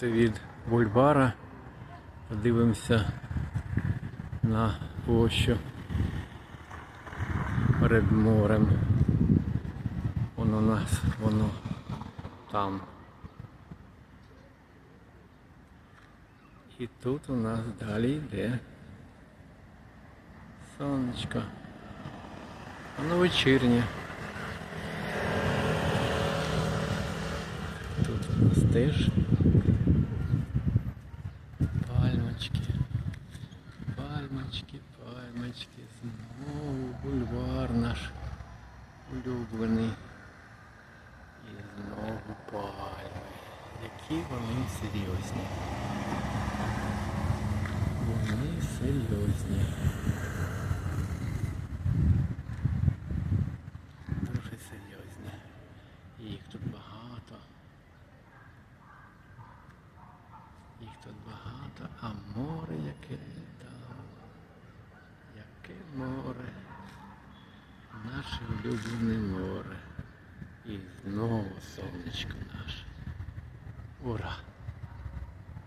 Це від бульвара. Подивимося на площу перед морем. Воно у нас, воно там. І тут у нас далі йде сонечко. Воно вечірнє. Тут у нас теж пальмочки. Пальмочки, пальмочки. Знову бульвар наш улюблений. І знову пальми. Які вони серйозні. Вони серйозні. Дуже серйозні. І їх тут багато. Їх тут багато, а море яке там. Яке море. Наше улюблене море. І знову сонечко наше. Ура!